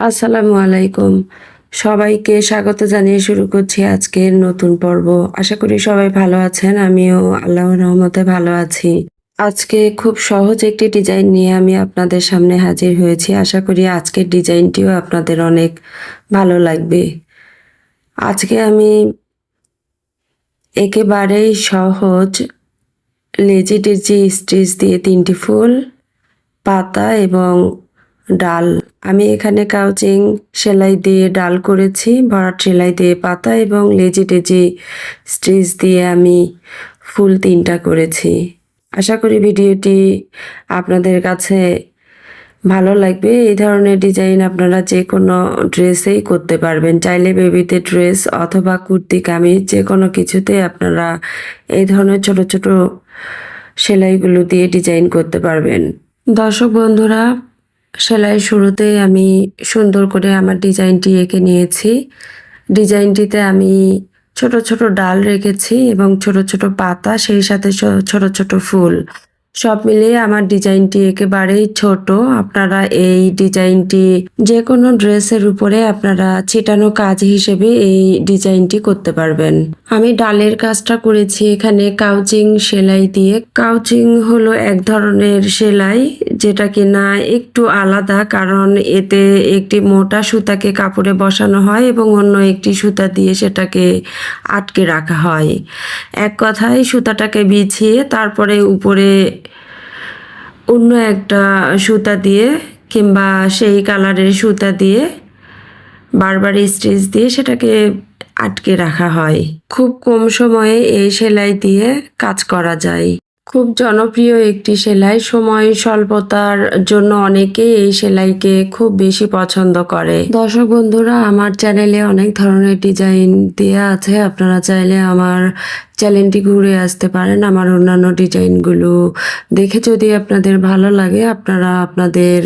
আসসালামু আলাইকুম। সবাইকে স্বাগত জানিয়ে শুরু করছি আজকের নতুন পর্ব। আশা করি সবাই ভালো আছেন, আমিও আল্লাহর রহমতে ভালো আছি। আজকে খুব সহজ একটি ডিজাইন নিয়ে আমি আপনাদের সামনে হাজির হয়েছি। আশা করি আজকের ডিজাইনটিও আপনাদের অনেক ভালো লাগবে। আজকে আমি একেবারেই সহজ লেজি টেজি স্টিচ দিয়ে তিনটি ফুল, পাতা এবং ডাল। আমি এখানে কাউচিং সেলাই দিয়ে ডাল করেছি, ভরাট সেলাই দিয়ে পাতা এবং লেজি টেজি স্টিচ দিয়ে আমি ফুল তিনটা করেছি। আশা করি ভিডিওটি আপনাদের কাছে ভালো লাগবে। এই ধরনের ডিজাইন আপনারা যে কোনো ড্রেসেই করতে পারবেন। চাইলে বেবিতে ড্রেস অথবা কুর্তি, কামিজ যে কোনো কিছুতে আপনারা এই ধরনের ছোট ছোট সেলাইগুলো দিয়ে ডিজাইন করতে পারবেন। দর্শক বন্ধুরা সেলাই শুরুতে আমি সুন্দর করে আমার ডিজাইনটি এঁকে নিয়েছি। ডিজাইনটিতে আমি ছোট ছোট ডাল রেখেছি এবং ছোট ছোট পাতা, সেই সাথে ছোট ছোট ফুল। সব মিলিয়ে আমার ডিজাইনটি একেবারেই ছোট। আপনারা এই ডিজাইনটি যে কোনো ড্রেসের উপরে আপনারা ছিটানো কাজ হিসেবে এই ডিজাইনটি করতে পারবেন। আমি ডালের কাজটা করেছি এখানে কাউচিং সেলাই দিয়ে। কাউচিং হলো এক ধরনের সেলাই যেটা কিনা একটু আলাদা কারণ এতে একটি মোটা সুতাকে কাপড়ে বসানো হয় এবং অন্য একটি সুতা দিয়ে সেটাকে আটকে রাখা হয়। এক কথায় সুতাটাকে বিছিয়ে তারপরে উপরে অন্য একটা সুতা দিয়ে কিংবা সেই কালারের সুতা দিয়ে বারবার স্টিচ দিয়ে সেটাকে আটকে রাখা হয়। খুব কম সময়ে এই সেলাই দিয়ে কাজ করা যায়। খুব জনপ্রিয় একটি সেলাই। সময় স্বল্পতার জন্য অনেকেই এই সেলাইকে খুব বেশি পছন্দ করে। দর্শক বন্ধুরা, আমার চ্যানেলে অনেক ধরনের ডিজাইন দেওয়া আছে। আপনারা চাইলে আমার চ্যানেলটি ঘুরে আসতে পারেন। আমার অন্যান্য ডিজাইনগুলো দেখে যদি আপনাদের ভালো লাগে, আপনারা আপনাদের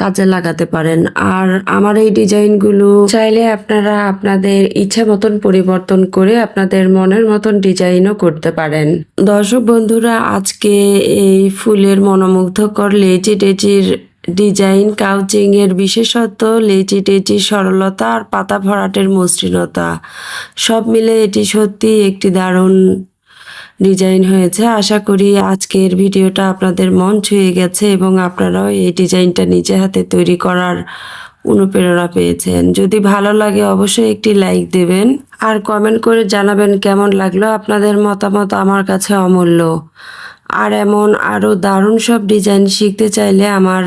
কাজে লাগাতে পারেন। আর আমার এই ডিজাইনগুলো চাইলে আপনারা আপনাদের ইচ্ছা মতন পরিবর্তন করে আপনাদের মনের মতন ডিজাইনও করতে পারেন। দর্শক বন্ধুরা, আজকে এই ফুলের মনোমুগ্ধকর লেজি ডেজির ডিজাইন কাউচিং এর বিশেষত্ব লেজি টেজি সরলতা আর পাতা ভরাটের মসৃণতা। সব মিলে এটি সত্যি একটি দারুণ ডিজাইন হয়েছে। আশা করি আজকের ভিডিওটা আপনাদের মন ছুঁয়ে গেছে এবং আপনারাও এই ডিজাইনটা নিজে হাতে তৈরি করার অনুপ্রেরণা পেয়েছেন। যদি ভালো লাগে অবশ্যই একটি লাইক দেবেন আর কমেন্ট করে জানাবেন কেমন লাগল। আপনাদের মতামত আমার কাছে অমূল্য। আর এমন আরও দারুণ সব ডিজাইন শিখতে চাইলে আমার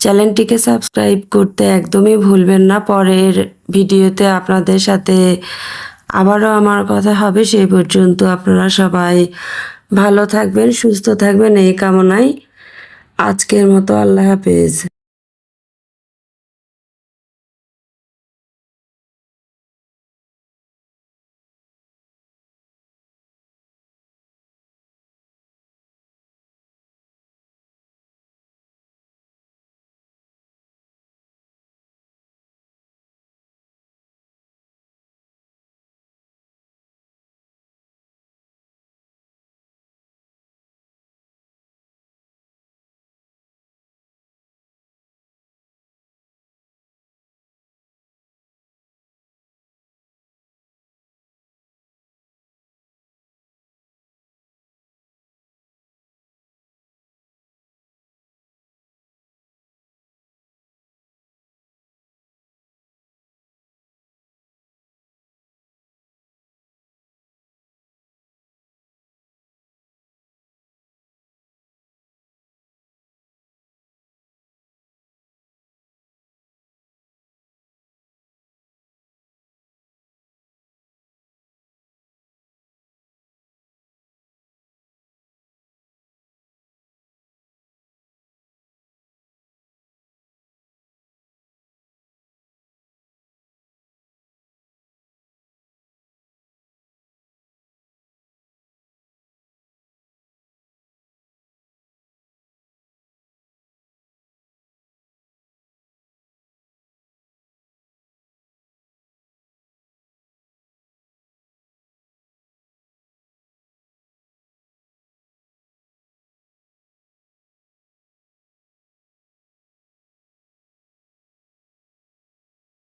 চ্যানেলটিকে সাবস্ক্রাইব করতে একদমই ভুলবেন না। পরের ভিডিওতে আপনাদের সাথে আবারও আমার কথা হবে। সেই পর্যন্ত আপনারা সবাই ভালো থাকবেন, সুস্থ থাকবেন। এই কামনায় আজকের মতো আল্লাহ হাফেজ।